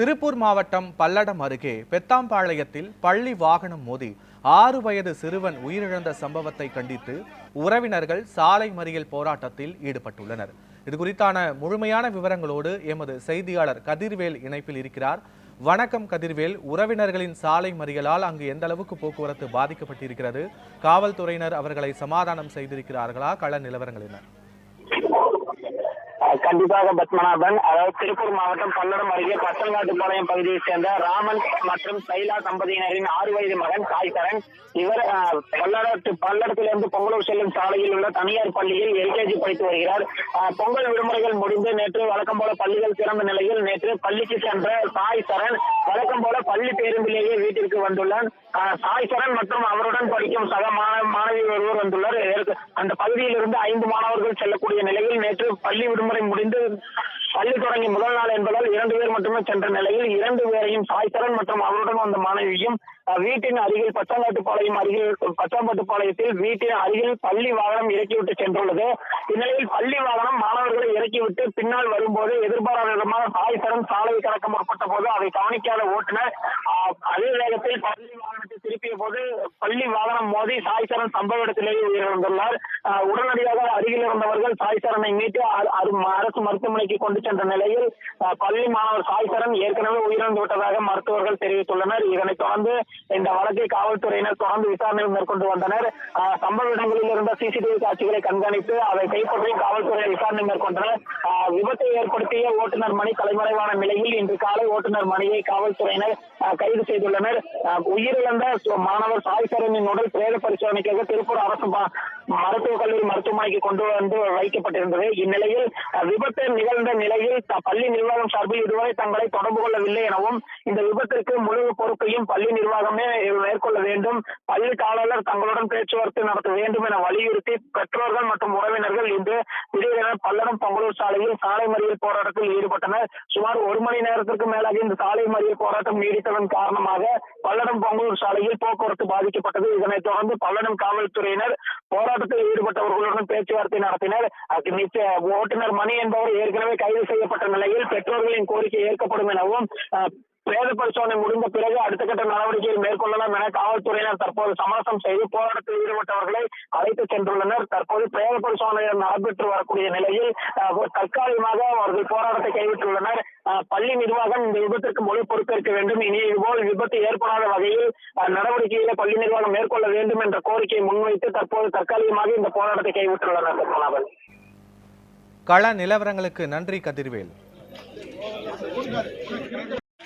திருப்பூர் மாவட்டம் பல்லடம் அருகே பெத்தாம்பாளையத்தில் பள்ளி வாகனம் மோதி ஆறு வயது சிறுவன் உயிரிழந்த சம்பவத்தை கண்டித்து உறவினர்கள் சாலை மறியல் போராட்டத்தில் ஈடுபட்டுள்ளனர். இது குறித்தான முழுமையான விவரங்களோடு எமது செய்தியாளர் கதிர்வேல் இணைப்பில் இருக்கிறார். வணக்கம் கதிர்வேல். உறவினர்களின் சாலை மறியலால் அங்கு எந்த அளவுக்கு போக்குவரத்து பாதிக்கப்பட்டிருக்கிறது? காவல்துறையினர் அவர்களை சமாதானம் செய்திருக்கிறார்களா? கள நிலவரங்கள் என்ன கண்டிப்பாக பத்மநாபன் அதாவது திருப்பூர் மாவட்டம் பல்லடம் அருகே பத்தங்காட்டுப்பாளையம் பகுதியைச் சேர்ந்த ராமன் மற்றும் சைலா தம்பதியினரின் ஆறு வயது மகன் சாய்கரன் இவர் பல்லடத்து பல்லடத்திலிருந்து பொங்கலூர் செல்லும் சாலையில் உள்ள தனியார் பள்ளியில் எல்கேஜி படித்து வருகிறார். பொங்கல் விடுமுறைகள் முடிந்து நேற்று வழக்கம் போல பள்ளிகள் திறந்த நிலையில் நேற்று பள்ளிக்கு சென்ற சாய் சரண் வழக்கம் போல பள்ளி பேருந்திலேயே வீட்டிற்கு வந்துள்ளார் சாய் சரண் மற்றும் அவருடன் படிக்கும் சக மாணவி ஒருவர் வந்துள்ளார். அந்த பகுதியில் இருந்து ஐந்து மாணவர்கள் செல்லக்கூடிய நிலையில் நேற்று பள்ளி விடுமுறை முடிந்து பள்ளி தொடங்கி முதல் நாள் என்பதால் இரண்டு பேர் மட்டுமே சென்ற நிலையில் இரண்டு பேரையும் சாய்சரன் மற்றும் அவருடன் வந்த மாணவியும் வீட்டின் அருகில் பச்சாங்காட்டுப்பாளையம் அருகில் பச்சாம்பட்டுப்பாளையத்தில் வீட்டின் அருகில் பள்ளி வாகனம் இறக்கிவிட்டு சென்றுள்ளது. இந்நிலையில் பள்ளி வாகனம் மாணவர்களை இறக்கிவிட்டு பின்னால் வரும்போது எதிர்பாராத விதமாக சாய்சரன் சாலையை கடக்க முற்பட்ட போது அதை கவனிக்காத ஓட்டுநர் அதே வேகத்தில் பள்ளி வாகனத்தை திருப்பிய போது பள்ளி வாகனம் மோதி சாய்சரன் சம்பவ இடத்திலேயே உயிரிழந்துள்ளார். உடனடியாக அருகில் இருந்தவர்கள் சாய்சரனை மீட்டு அரசு மருத்துவமனைக்கு கொண்டு சென்ற நிலையில் பள்ளி மாணவர் சாய்சரன் ஏற்கனவே உயிரிழந்து விட்டதாக மருத்துவர்கள் தெரிவித்துள்ளனர். இதனைத் தொடர்ந்து இந்த வழக்கை காவல்துறையினர் தொடர்ந்து விசாரணை மேற்கொண்டு வந்தனர். சம்பவ இடங்களில் இருந்த சிசிடிவி காட்சிகளை கண்காணித்து அதை கைப்பற்றி காவல்துறை விசாரணை மேற்கொண்டனர். விபத்தை ஏற்படுத்திய ஓட்டுநர் மணி தலைமறைவான நிலையில் இன்று காலை ஓட்டுநர் மணியை காவல்துறையினர் கைது செய்துள்ளனர். உயிரிழந்த மாணவர் சாய் சரணின் உடல் பிரேத பரிசோதனைக்காக திருப்பூர் அரசு மருத்துவக் கல்லூரி மருத்துவமனைக்கு கொண்டு வந்து வைக்கப்பட்டிருந்தது. இந்நிலையில் விபத்து நிகழ்ந்த நிலையில் பள்ளி நிர்வாகம் சார்பில் இதுவரை தங்களை தொடர்பு கொள்ளவில்லை எனவும் இந்த விபத்திற்கு முழு பொறுப்பையும் பள்ளி நிர்வாகமே மேற்கொள்ள வேண்டும். பள்ளி காவலர் தங்களுடன் பேச்சுவார்த்தை நடத்த வேண்டும் என வலியுறுத்தி பெற்றோர்கள் மற்றும் உறவினர் பல்லடம் பொங்கலூர் சாலையில் சாலை மறியல் போராட்டத்தில் ஈடுபட்டனர். சுமார் ஒரு மணி நேரத்திற்கு மேலாக இந்த சாலை மறியல் போராட்டம் நீடித்ததன் காரணமாக பல்லடம் பொங்கலூர் சாலையில் போக்குவரத்து பாதிக்கப்பட்டது. இதனைத் தொடர்ந்து பல்லடம் காவல்துறையினர் போராட்டத்தில் ஈடுபட்டவர்களுடன் பேச்சுவார்த்தை நடத்தினர். ஓட்டுநர் மணி என்பவர் ஏற்கனவே கைது செய்யப்பட்ட நிலையில் பெற்றோர்களின் கோரிக்கை ஏற்கப்படும் எனவும் அஹ், பரிசோதனை முடிந்த பிறகு அடுத்த கட்ட நடவடிக்கைகள் மேற்கொள்ளலாம் என காவல்துறையினர் தற்போது சமரசம் செய்து போராட்டத்தில் ஈடுபட்டவர்களை அழைத்து சென்றுள்ளனர். தற்போது பிரேத பரிசோதனை நடைபெற்று வரக்கூடிய நிலையில் தற்காலிகமாக அவர்கள் போராட்டத்தை கைவிட்டுள்ளனர். பள்ளி நிர்வாகம் இந்த விபத்திற்கு முழு பொறுப்பேற்க வேண்டும். இனி இதுபோல் விபத்து ஏற்படாத வகையில் நடவடிக்கைகளை பள்ளி நிர்வாகம் மேற்கொள்ள வேண்டும் என்ற கோரிக்கையை முன்வைத்து தற்போது தற்காலிகமாக இந்த போராட்டத்தை கைவிட்டுள்ளனர் கள நிலவரங்களுக்கு நன்றி கதிர்வேல்.